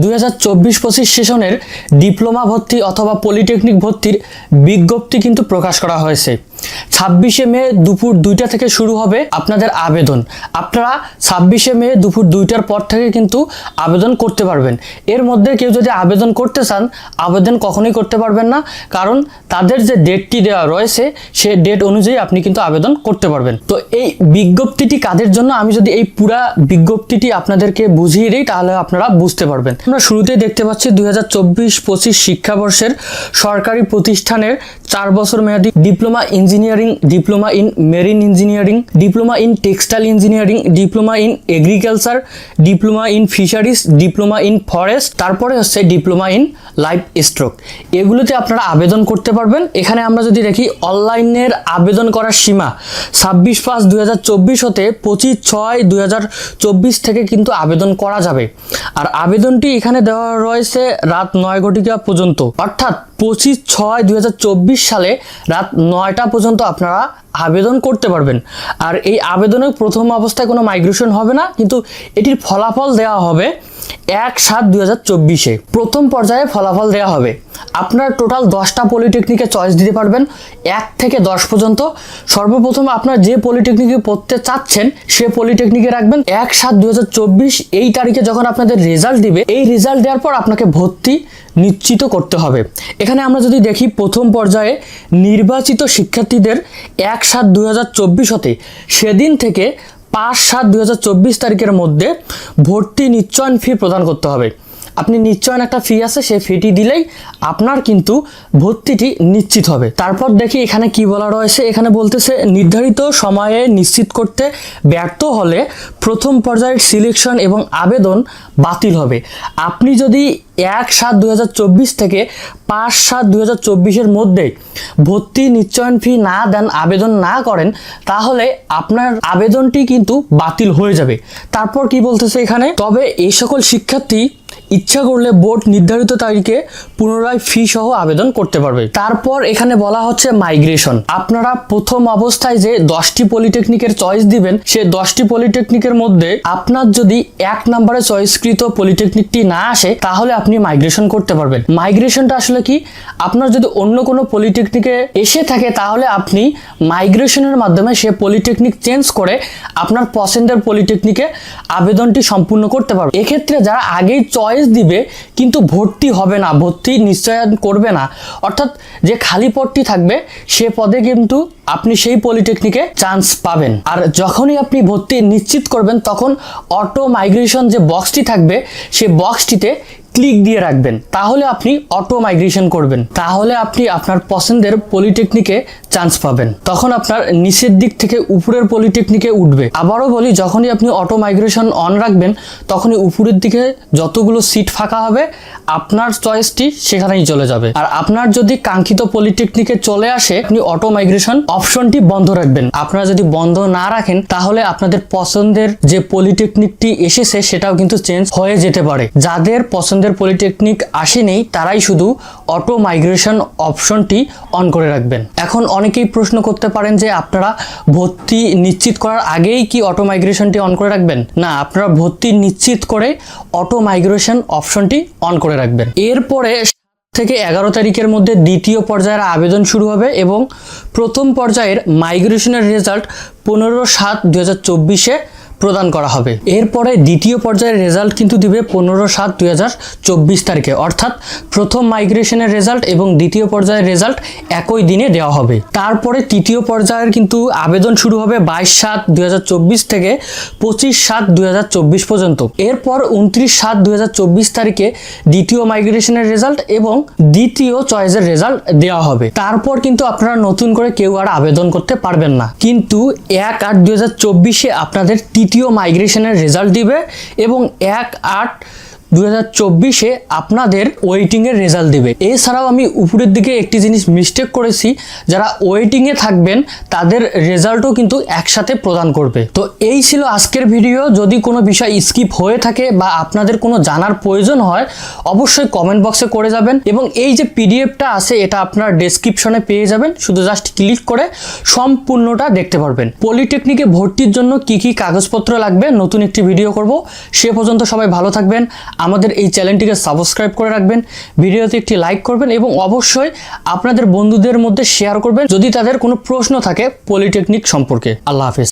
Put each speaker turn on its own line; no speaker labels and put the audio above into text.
দুই হাজার চব্বিশ পঁচিশ সেশনের ডিপ্লোমা ভর্তি অথবা পলিটেকনিক ভর্তির বিজ্ঞপ্তি কিন্তু প্রকাশ করা হয়েছে। ছাব্বিশে মে দুপুর দুইটা থেকে শুরু হবে আপনাদের আবেদন। আপনারা ছাব্বিশে মে দুপুর দুইটার পর থেকে কিন্তু আবেদন করতে পারবেন। এর মধ্যে কেউ যদি আবেদন করতে চান, আবেদন কখনোই করতে পারবেন না। কারণ তাদের যে ডেটটি দেওয়া রয়েছে, সে ডেট অনুযায়ী আপনি কিন্তু আবেদন করতে পারবেন। তো এই বিজ্ঞপ্তিটি কাদের জন্য? আমি যদি এই পুরা বিজ্ঞপ্তিটি আপনাদেরকে বুঝিয়ে দিই, তাহলে আপনারা বুঝতে পারবেন। আমরা শুরুতেই দেখতে পাচ্ছি দুই হাজার চব্বিশ পঁচিশ শিক্ষাবর্ষের সরকারি প্রতিষ্ঠানের চার বছর মেয়াদী diploma engineering diploma in marine engineering diploma in textile engineering diploma in agriculture diploma in fisheries diploma in forest তারপরে হচ্ছে ডিপ্লোমা ইন লাইফ স্ট্রোক এগুলোতে আপনারা আবেদন করতে পারবেন। এখানে আমরা যদি দেখি, অনলাইনের আবেদন করার সীমা ছাব্বিশ পাঁচ চব্বিশ হতে পঁচিশ ছয় দুই থেকে কিন্তু আবেদন করা যাবে। আর আবেদনটি এখানে দেওয়া রয়েছে রাত নয় ঘটিকা পর্যন্ত। অর্থাৎ পঁচিশ ছয় দুই সালে রাত নয়টা পর্যন্ত আপনারা আবেদন করতে পারবেন। আর এই আবেদনে প্রথম অবস্থায় কোনো মাইগ্রেশন হবে না, কিন্তু এটির ফলাফল দেওয়া হবে এক সাত দুই প্রথম পর্যায়ে ফলাফল দেওয়া হবে। আপনার টোটাল দশটা পলিটেকনিকে চয়েস দিতে পারবেন। এক থেকে দশ পর্যন্ত। সর্বপ্রথম আপনার যে পলিটেকনিকে পড়তে চাচ্ছেন, সে পলিটেকনিকে রাখবেন। এক সাত চব্বিশ, এই তারিখে যখন আপনাদের রেজাল্ট দিবে, এই রেজাল্ট দেওয়ার পর আপনাকে ভর্তি নিশ্চিত করতে হবে। এখানে আমরা যদি দেখি, প্রথম পর্যায়ে নির্বাচিত শিক্ষার্থীদের এক সাত চব্বিশ হতে, সেদিন থেকে পাঁচ সাত চব্বিশ তারিখের মধ্যে ভর্তি নিশ্চয়ন ফি প্রদান করতে হবে। আপনি নিশ্চয়ন একটা ফি আছে, সেই ফিটি দিলেই আপনার কিন্তু ভর্তিটি নিশ্চিত হবে। তারপর দেখি এখানে কি বলা রয়েছে। এখানে বলতেছে, নির্ধারিত সময়ে নিশ্চিত করতে ব্যর্থ হলে প্রথম পর্যায়ের সিলেকশন এবং আবেদন বাতিল হবে। আপনি যদি এক সাত দুই থেকে পাঁচ সাত দু হাজার মধ্যে ভর্তি নিশ্চয়ন ফি না দেন, আবেদন না করেন, তাহলে আপনার আবেদনটি কিন্তু বাতিল হয়ে যাবে। তারপর কি বলতেছে এখানে? তবে এই সকল শিক্ষার্থী ইচ্ছা করলে বোর্ড নির্ধারিত তারিখে পুনরায় ফি সহ আবেদন করতে পারবে। তারপর এখানে বলা হচ্ছে মাইগ্রেশন আপনারা প্রথম অবস্থায় যে দশটি পলিটেকনিকের চয়েস দিবেন সে দশটি পলিটেকনিকের মধ্যে আপনার যদি এক নম্বরে চয়েসকৃত পলিটেকনিকটি না আসে, তাহলে আপনি মাইগ্রেশন করতে পারবেন। মাইগ্রেশনটা আসলে কি? আপনার যদি অন্য কোনো পলিটেকনিকে এসে থাকে, তাহলে আপনি মাইগ্রেশনের মাধ্যমে সে পলিটেকনিক চেঞ্জ করে আপনার পছন্দের পলিটেকনিকে আবেদনটি সম্পূর্ণ করতে পারবেন। এক্ষেত্রে যারা আগেই চয়েস দিবে, কিন্তু ভর্তি হবে না, ভর্তি নিশ্চয়ন করবে না। অর্থাৎ যে খালি পদটি থাকবে, সে পদে কিন্তু আপনি সেই পলিটেকনিকে চান্স পাবেন। আর যখনই আপনি ভর্তি নিশ্চিত করবেন, তখন অটো মাইগ্রেশন যে বক্সটি থাকবে, সে বক্সটিতে ক্লিক দিয়ে রাখবেন, তাহলে আপনি অটো মাইগ্রেশন করবেন, তাহলে আপনি আপনার পছন্দের পলিটেকনিকে চান্স পাবেন। তখন আপনার নিচের দিক থেকে উপরের পলিটেকনিকে উঠবে। আবারও বলি, যখনই আপনি অটো মাইগ্রেশন অন রাখবেন, তখনই উপরের দিকে যতগুলো সিট ফাঁকা হবে, আপনার চয়েসটি সেখানেই চলে যাবে। আর আপনার যদি কাঙ্ক্ষিত পলিটেকনিকে চলে আসে, আপনি অটো মাইগ্রেশন অপশনটি বন্ধ রাখবেন। আপনারা যদি বন্ধ না রাখেন, তাহলে আপনাদের পছন্দের যে পলিটেকনিকটি এসেছে, সেটাও কিন্তু চেঞ্জ হয়ে যেতে পারে। যাদের পছন্দের পলিটেকনিক আসেনি, তারাই শুধু অটো মাইগ্রেশন অপশনটি অন করে রাখবেন। এখন অনেকেই প্রশ্ন করতে পারেন যে আপনারা ভর্তি নিশ্চিত করার আগেই কি অটো মাইগ্রেশনটি অন করে রাখবেন? না, আপনারা ভর্তি নিশ্চিত করে অটো মাইগ্রেশন অপশনটি অন করে রাখবেন। এরপরে থেকে এগারো তারিখের মধ্যে দ্বিতীয় পর্যায়ের আবেদন শুরু হবে এবং প্রথম পর্যায়ের মাইগ্রেশনের রেজাল্ট পনেরো সাত দু হাজার চব্বিশে প্রদান করা হবে। এরপরে দ্বিতীয় পর্যায়ের রেজাল্ট কিন্তু দিবে পনেরো সাত দুই হাজার চব্বিশ তারিখে। অর্থাৎ প্রথম মাইগ্রেশনের রেজাল্ট এবং দ্বিতীয় পর্যায়ের রেজাল্ট একই দিনে দেওয়া হবে। তারপরে তৃতীয় পর্যায়ের কিন্তু আবেদন শুরু হবে বাইশ সাত দুই হাজার চব্বিশ থেকে পঁচিশ সাত দুই পর্যন্ত। এরপর উনত্রিশ সাত দুই হাজার চব্বিশ তারিখে দ্বিতীয় মাইগ্রেশনের রেজাল্ট এবং দ্বিতীয় চয়েসের রেজাল্ট দেওয়া হবে। তারপর কিন্তু আপনারা নতুন করে কেউ আর আবেদন করতে পারবেন না। কিন্তু এক আট দুই হাজার চব্বিশে আপনাদের তৃতীয় মাইগ্রেশনের রেজাল্ট দিবে এবং এক আট দুই হাজার চব্বিশে আপনাদের ওয়েটিংয়ের রেজাল্ট দেবে। এছাড়াও আমি উপরের দিকে একটি জিনিস মিস্টেক করেছি, যারা ওয়েটিংয়ে থাকবেন, তাদের রেজাল্টও কিন্তু একসাথে প্রদান করবে। তো এই ছিল আজকের ভিডিও যদি কোনো বিষয় স্কিপ হয়ে থাকে বা আপনাদের কোনো জানার প্রয়োজন হয়, অবশ্যই কমেন্ট বক্সে করে যাবেন এবং এই যে পিডিএফটা আছে, এটা আপনার ডেসক্রিপশনে পেয়ে যাবেন। শুধু জাস্ট ক্লিক করে সম্পূর্ণটা দেখতে পারবেন। পলিটেকনিকে ভর্তির জন্য কি কি কাগজপত্র লাগবে? নতুন একটি ভিডিও করব। সে পর্যন্ত সবাই ভালো থাকবেন। আমাদের এই চ্যানেলটিকে সাবস্ক্রাইব করে রাখবেন, ভিডিওতে একটি লাইক করবেন এবং অবশ্যই আপনাদের বন্ধুদের মধ্যে শেয়ার করবেন যদি তাদের কোনো প্রশ্ন থাকে পলিটেকনিক সম্পর্কে। আল্লাহ হাফিজ।